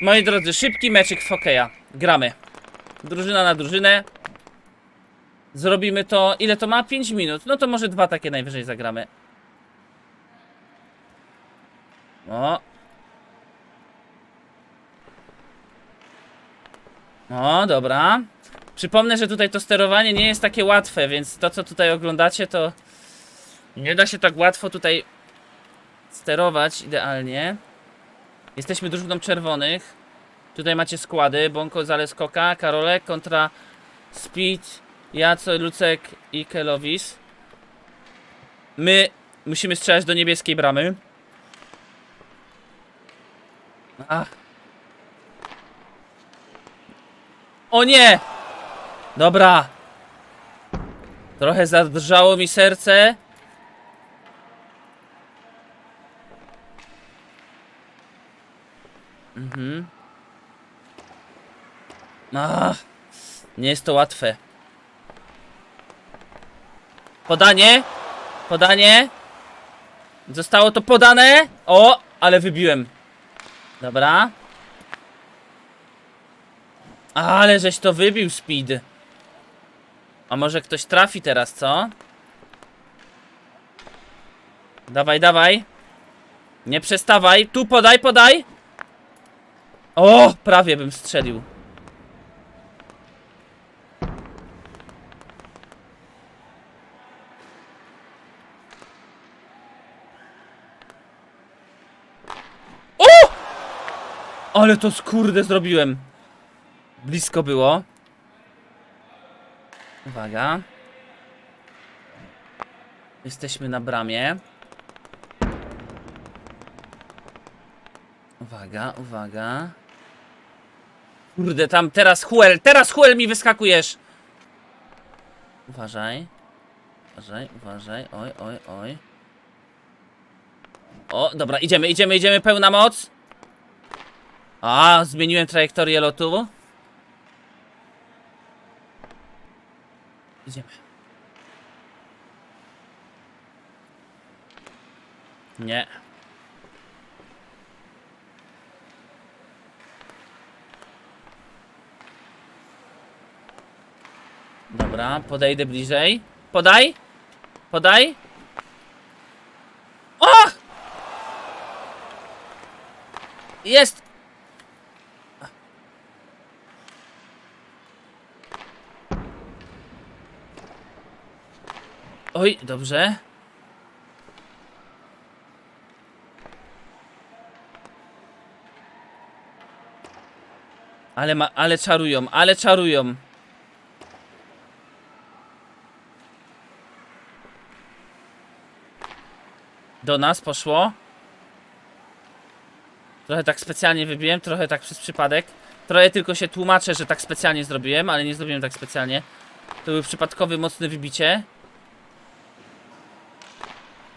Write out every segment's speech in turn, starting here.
Moi drodzy, szybki meczyk w hokeja. Gramy. Drużyna na drużynę. Zrobimy to. Ile to ma? 5 minut. No to może dwa takie najwyżej zagramy. O. O, dobra. Przypomnę, że tutaj to sterowanie nie jest takie łatwe, więc to co tutaj oglądacie to nie da się tak łatwo tutaj sterować idealnie. Jesteśmy drużyną czerwonych. Tutaj macie składy. Bonko, Zales, Koka, Karolek kontra Speed, Jaco, Lucek i Kelowis. My musimy strzelać do niebieskiej bramy. Ach. O nie! Dobra. Trochę zadrżało mi serce. Ach, nie jest to łatwe. Podanie. Podanie. Zostało to podane. O, ale wybiłem. Dobra. Ale żeś to wybił, Speed. A może ktoś trafi teraz, co? Dawaj, dawaj. Nie przestawaj. Tu podaj, podaj. O, prawie bym strzelił. O! Ale to skurde zrobiłem. Blisko było. Uwaga. Jesteśmy na bramie. Uwaga, uwaga. Kurde, tam teraz Huel, teraz Huel mi wyskakujesz. Uważaj. Uważaj, uważaj. Oj, oj, oj. O, dobra, idziemy, idziemy, idziemy, pełna moc. A, zmieniłem trajektorię lotu. Idziemy. Nie. Dobra, podejdę bliżej. Podaj! Podaj! O! Jest! Oj, dobrze. Ale ma, ale czarują, ale czarują. Do nas poszło. Trochę tak specjalnie wybiłem, trochę tak przez przypadek. Trochę tylko się tłumaczę, że tak specjalnie zrobiłem, ale nie zrobiłem tak specjalnie. To był przypadkowy mocne wybicie.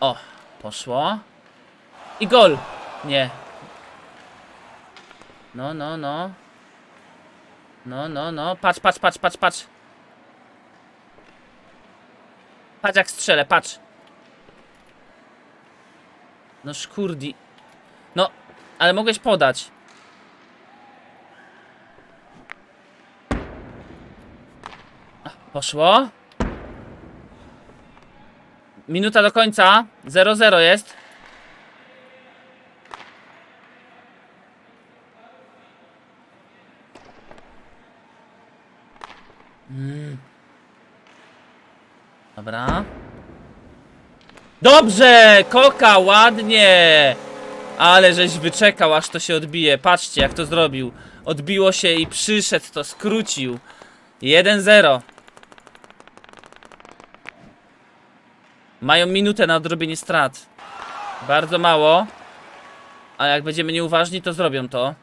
O, poszło. I gol! Nie. No, no, no. No, no, no. Patrz, patrz, patrz, patrz, patrz. Patrz jak strzelę, patrz. No szkurdi. No, ale mogłeś podać. Poszło. Minuta do końca. 0-0 jest. Mm. Dobra. Dobrze! Koka, ładnie! Ale żeś wyczekał, aż to się odbije. Patrzcie, jak to zrobił. Odbiło się i przyszedł to, skrócił. 1-0. Mają minutę na odrobienie strat. Bardzo mało. A jak będziemy nieuważni, to zrobią to.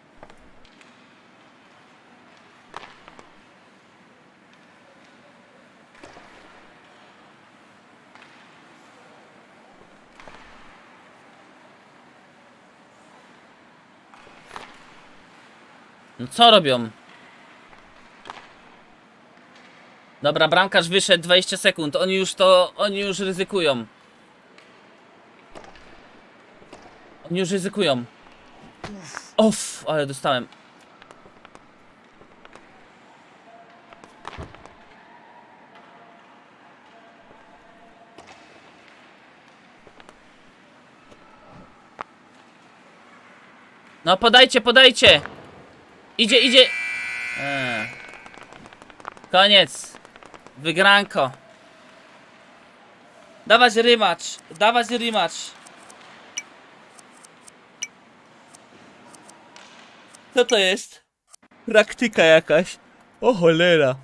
No co robią? Dobra, bramkarz wyszedł 20 sekund. Oni już to. Oni już ryzykują. Oni już ryzykują. Off, ale dostałem. No podajcie, podajcie! Idzie, idzie! Eee. Koniec. Wygranko. Dawać rematch. Dawać rematch. Co to jest? Praktyka jakaś. O cholera.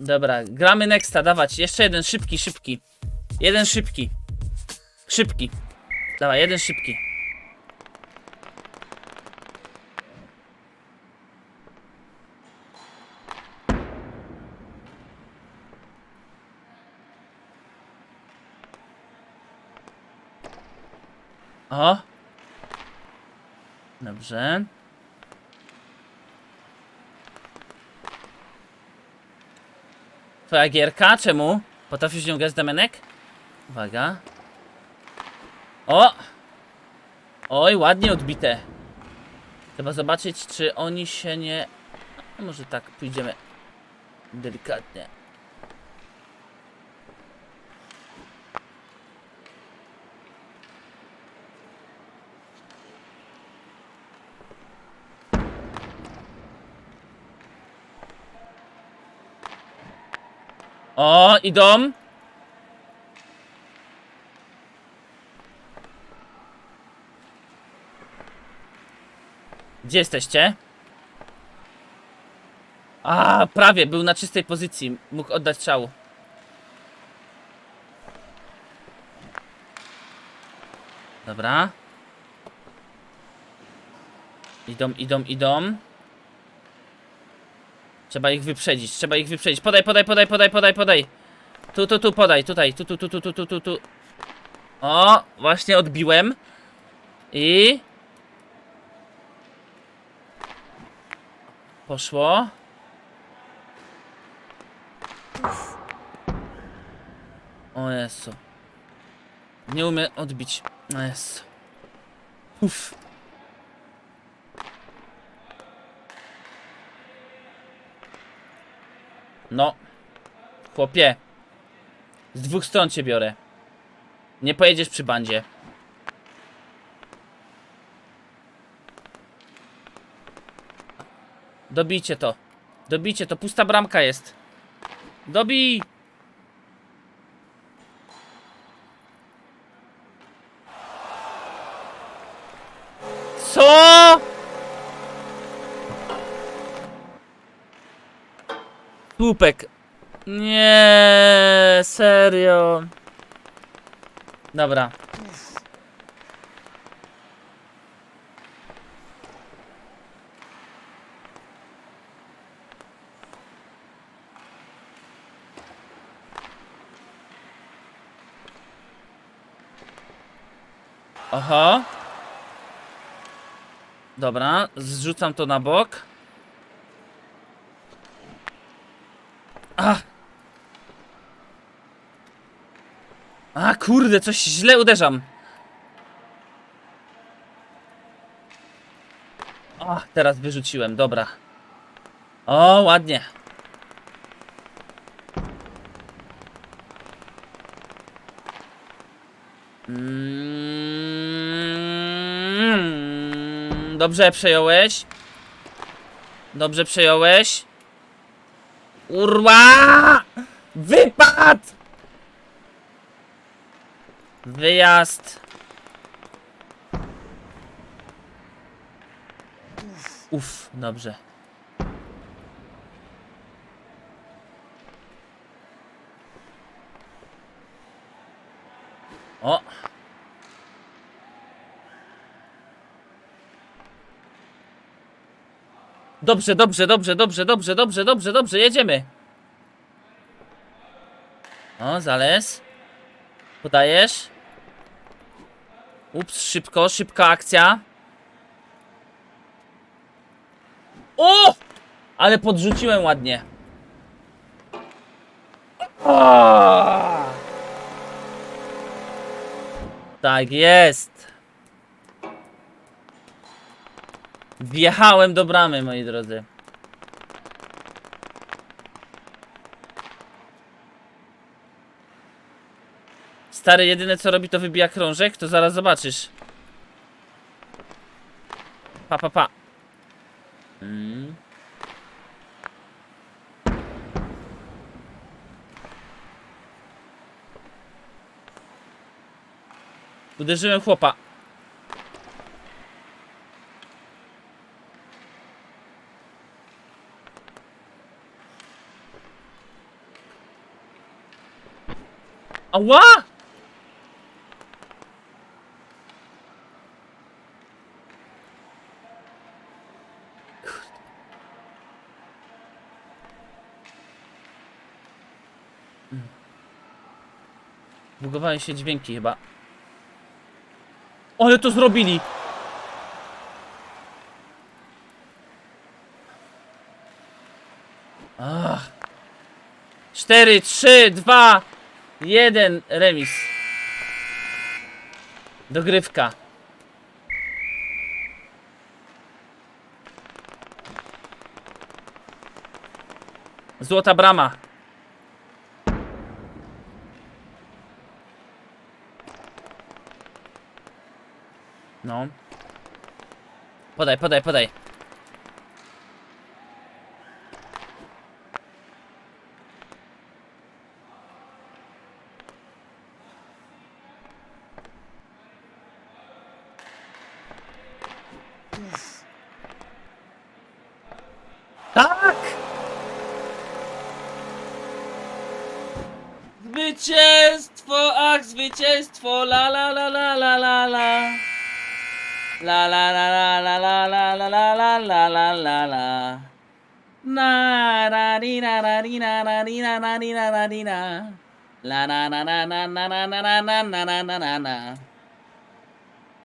Dobra, gramy nexta, dawać. Jeszcze jeden szybki, szybki. Jeden szybki. Szybki. Dawaj, jeden szybki. O! Dobrze. Twoja gierka? Czemu? Potrafisz nią grać Demenek? Uwaga. O! Oj, ładnie odbite. Trzeba zobaczyć, czy oni się nie... Może tak, pójdziemy delikatnie. O, idą. Gdzie jesteście? A, prawie, był na czystej pozycji. Mógł oddać strzał. Dobra. Idą, idą, idą. Trzeba ich wyprzedzić, trzeba ich wyprzedzić. Podaj, podaj, podaj, podaj, podaj, podaj. Tu, tu, tu, podaj, tutaj, tu, tu, tu, tu, tu, tu, tu, tu. O, właśnie odbiłem. I... Poszło. O Jezu. Nie umiem odbić. O Jezu. Uff. No. Chłopie. Z dwóch stron cię biorę. Nie pojedziesz przy bandzie. Dobijcie to. Dobijcie to. Pusta bramka jest. Dobij! Co? Słupek. Nie, serio. Dobra. Aha. Dobra, zrzucam to na bok. Kurde, coś źle uderzam. O, teraz wyrzuciłem, dobra. O, ładnie. Mm, Dobrze przejąłeś. Dobrze przejąłeś. Urła! Wypad! Wyjazd. Uff, dobrze. O! Dobrze, dobrze, dobrze, dobrze, dobrze, dobrze, dobrze, dobrze, jedziemy. O, zales. Podajesz. Ups, szybko, szybka akcja. O! Ale podrzuciłem ładnie. O! Tak jest. Wjechałem do bramy, moi drodzy. Stary jedyne co robi to wybija krążek, to zaraz zobaczysz. Pa, pa, pa. Mm. Uderzyłem chłopa. Ała! Bugowały się dźwięki chyba. Ale to zrobili! Ach. 4, 3, 2, 1, remis. Dogrywka. Złota brama. No. Podaj, podaj, podaj. Tak! Zwycięstwo, ach, zwycięstwo, la la la la la la la. La la la la la la la la la la la la la. Na na di na na di na na di na na di na na di na. La na na na na na na na na na na na na.